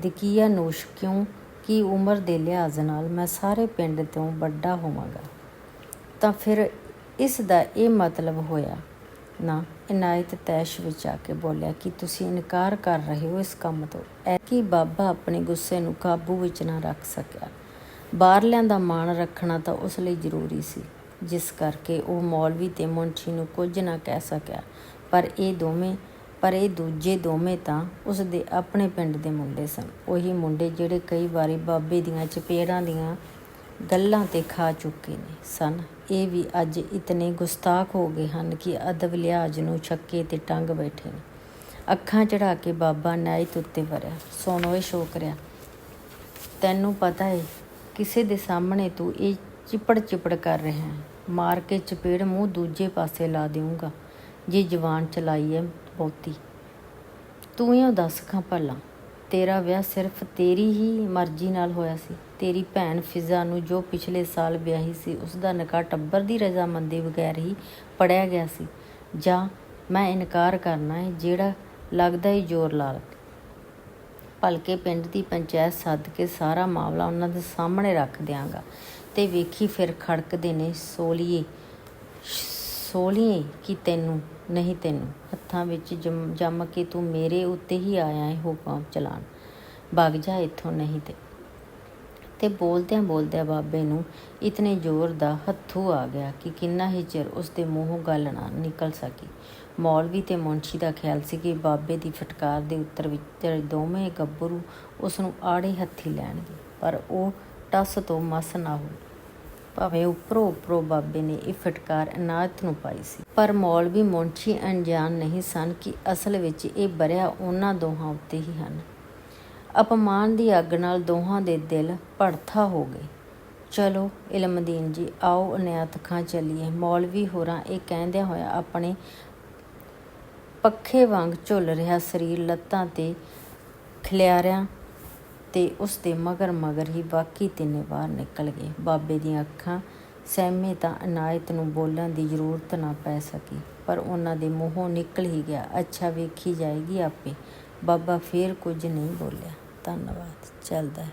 ਦੁਖੀਆ ਨੂਸ਼ ਕਿਉਂ? ਕੀ ਉਮਰ ਦੇ ਲਿਹਾਜ਼ ਨਾਲ ਮੈਂ ਸਾਰੇ ਪਿੰਡ ਤੋਂ ਵੱਡਾ ਹੋਵਾਂਗਾ? ਤਾਂ ਫਿਰ ਇਸ ਦਾ ਇਹ ਮਤਲਬ ਹੋਇਆ। ਨਾ, ਇਨਾਇਤ ਤੈਸ਼ ਵਿੱਚ ਆ ਕੇ ਬੋਲਿਆ ਕਿ ਤੁਸੀਂ ਇਨਕਾਰ ਕਰ ਰਹੇ ਹੋ ਇਸ ਕੰਮ ਤੋਂ। ਐ ਕਿ ਬਾਬਾ ਆਪਣੇ ਗੁੱਸੇ ਨੂੰ ਕਾਬੂ ਵਿੱਚ ਨਾ ਰੱਖ ਸਕਿਆ। ਬਾਹਰਲਿਆਂ ਦਾ ਮਾਣ ਰੱਖਣਾ ਤਾਂ ਉਸ ਲਈ ਜ਼ਰੂਰੀ ਸੀ, ਜਿਸ ਕਰਕੇ ਉਹ ਮੌਲਵੀ ਤੇ ਮੁੰਸ਼ੀ ਨੂੰ ਕੁਝ ਨਾ ਕਹਿ ਸਕਿਆ। ਪਰ ਇਹ ਦੋਵੇਂ, ਪਰ ਇਹ ਦੂਜੇ ਦੋਵੇਂ ਤਾਂ ਉਸ ਦੇ ਆਪਣੇ ਪਿੰਡ ਦੇ ਮੁੰਡੇ ਸਨ। ਉਹੀ ਮੁੰਡੇ ਜਿਹੜੇ ਕਈ ਵਾਰੀ ਬਾਬੇ ਦੀਆਂ ਚਪੇੜਾਂ ਦੀਆਂ ਗੱਲਾਂ ਤੇ ਖਾ ਚੁੱਕੇ ਨੇ। ਸਨ, ਇਹ ਵੀ ਅੱਜ ਇਤਨੇ ਗੁਸਤਾਖ ਹੋ ਗਏ ਹਨ ਕਿ ਅਦਬ ਲਿਹਾਜ਼ ਨੂੰ ਛੱਕੇ ਤੇ ਟੰਗ ਬੈਠੇ ਨੇ। ਅੱਖਾਂ ਚੜਾ ਕੇ ਬਾਬਾ ਨਾਇਤ ਉੱਤੇ ਵਰਿਆ। ਸੋਨੋਏ ਸ਼ੋਕਰਿਆ ਤੈਨੂੰ ਪਤਾ ਹੈ ਕਿਸੇ ਦੇ ਸਾਹਮਣੇ ਤੂੰ ਇਹ ਚਿਪੜ ਚਿਪੜ ਕਰ ਰਿਹਾ ਹੈ। ਮਾਰ ਕੇ ਚਪੇੜ ਮੂੰਹ ਦੂਜੇ ਪਾਸੇ ਲਾ ਦੇਊਂਗਾ, ਜੇ ਜਵਾਨ ਚਲਾਈ ਹੈ ਬਹੁਤੀ। ਤੂੰ ਹੀ ਉਹ ਦੱਸ ਖਾਂ ਭਲਾ, ਤੇਰਾ ਵਿਆਹ ਸਿਰਫ ਤੇਰੀ ਹੀ ਮਰਜ਼ੀ ਨਾਲ ਹੋਇਆ ਸੀ। ਤੇਰੀ ਭੈਣ ਫਿਜ਼ਾ ਨੂੰ ਜੋ ਪਿਛਲੇ ਸਾਲ ਵਿਆਹੀ ਸੀ ਉਸ ਦਾ ਨਿਕਾਹ ਟੱਬਰ ਦੀ ਰਜ਼ਾਮੰਦੀ ਬਗੈਰ ਹੀ ਪੜਿਆ ਗਿਆ ਸੀ। ਜਾਂ, ਮੈਂ ਇਨਕਾਰ ਕਰਨਾ ਹੈ ਜਿਹੜਾ ਲੱਗਦਾ ਹੀ ਜ਼ੋਰ ਲਾਲ ਭਲਕੇ ਪਿੰਡ ਦੀ ਪੰਚਾਇਤ ਸੱਦ ਕੇ ਸਾਰਾ ਮਾਮਲਾ ਉਹਨਾਂ ਦੇ ਸਾਹਮਣੇ ਰੱਖ ਦਿਆਂਗਾ ਤੇ ਵੇਖੀ ਫਿਰ ਖੜਕਦੇ ਨੇ, ਸੋਲੀਏ ਸੋਲੀਏ ਕਿ ਤੈਨੂੰ, ਨਹੀਂ ਤੈਨੂੰ, ਹੱਥਾਂ ਵਿੱਚ ਜੰਮ ਜੰਮ ਕੇ ਤੂੰ ਮੇਰੇ ਉੱਤੇ ਹੀ ਆਇਆ ਹੈ ਹੁਕਮ ਚਲਾਣ ਭੱਗ ਜਾ ਇੱਥੋਂ ਨਹੀਂ ਤੇ। ਤੇ ਬੋਲਦਿਆਂ ਬੋਲਦਿਆਂ ਬਾਬੇ ਨੂੰ ਇਤਨੇ ਜ਼ੋਰ ਦਾ ਹੱਥੂ ਆ ਗਿਆ ਕਿ ਕਿੰਨਾ ਹੀ ਚਿਰ ਉਸ ਦੇ ਮੂੰਹੋਂ ਗੱਲ ਨਾ ਨਿਕਲ ਸਕੀ। ਮੌਲਵੀ ਤੇ ਮੁੰਸ਼ੀ ਦਾ ਖਿਆਲ ਸੀ ਕਿ ਬਾਬੇ ਦੀ ਫਟਕਾਰ ਦੇ ਉੱਤਰ ਵਿੱਚ ਦੋਵੇਂ ਗੱਭਰੂ ਉਸ ਨੂੰ ਆੜੇ ਹੱਥੀ ਲੈਣਗੇ, ਪਰ ਉਹ ਟਸ ਤੋਂ ਮਸ ਨਾ ਹੋ ਭਾਵੇਂ ਉੱਪਰੋਂ ਉੱਪਰੋਂ ਬਾਬੇ ਨੇ ਇਹ ਫਟਕਾਰ ਅਨਾਥ ਨੂੰ ਪਾਈ ਸੀ, ਪਰ ਮੌਲਵੀ ਮੁੰਸ਼ੀ ਅਣਜਾਣ ਨਹੀਂ ਸਨ ਕਿ ਅਸਲ ਵਿੱਚ ਇਹ ਬਰਿਆ ਉਹਨਾਂ ਦੋਹਾਂ ਉੱਤੇ ਹੀ ਹਨ। ਅਪਮਾਨ ਦੀ ਅੱਗ ਨਾਲ ਦੋਹਾਂ ਦੇ ਦਿਲ ਭੜਥਾ ਹੋ ਗਏ। ਚਲੋ, ਇਲਮਦੀਨ ਜੀ, ਆਓ ਅਨਿਆਤ ਖਾਂ ਚੱਲੀਏ। ਮੌਲਵੀ ਹੋਰਾਂ ਇਹ ਕਹਿੰਦਿਆਂ ਹੋਇਆ ਆਪਣੇ ਪੱਖੇ ਵਾਂਗ ਝੁੱਲ ਰਿਹਾ ਸਰੀਰ ਲੱਤਾਂ ਤੇ ਖਿਲਿਆਰਿਆਂ ਤੇ ਉਸ ਦੇ ਮਗਰ ਮਗਰ ਹੀ ਬਾਕੀ ਤਿੰਨੇ ਬਾਹਰ ਨਿਕਲ ਗਏ। ਬਾਬੇ ਦੀਆਂ ਅੱਖਾਂ ਸਹਿਮੇ ਤਾਂ ਅਨਾਇਤ ਨੂੰ ਬੋਲਣ ਦੀ ਜ਼ਰੂਰਤ ਨਾ ਪੈ ਸਕੀ, ਪਰ ਉਹਨਾਂ ਦੇ ਮੂੰਹੋਂ ਨਿਕਲ ਹੀ ਗਿਆ। ਅੱਛਾ, ਵੇਖੀ ਜਾਏਗੀ ਆਪੇ। ਬਾਬਾ ਫੇਰ ਕੁਝ ਨਹੀਂ ਬੋਲਿਆ। ਧੰਨਵਾਦ ਚੱਲਦਾ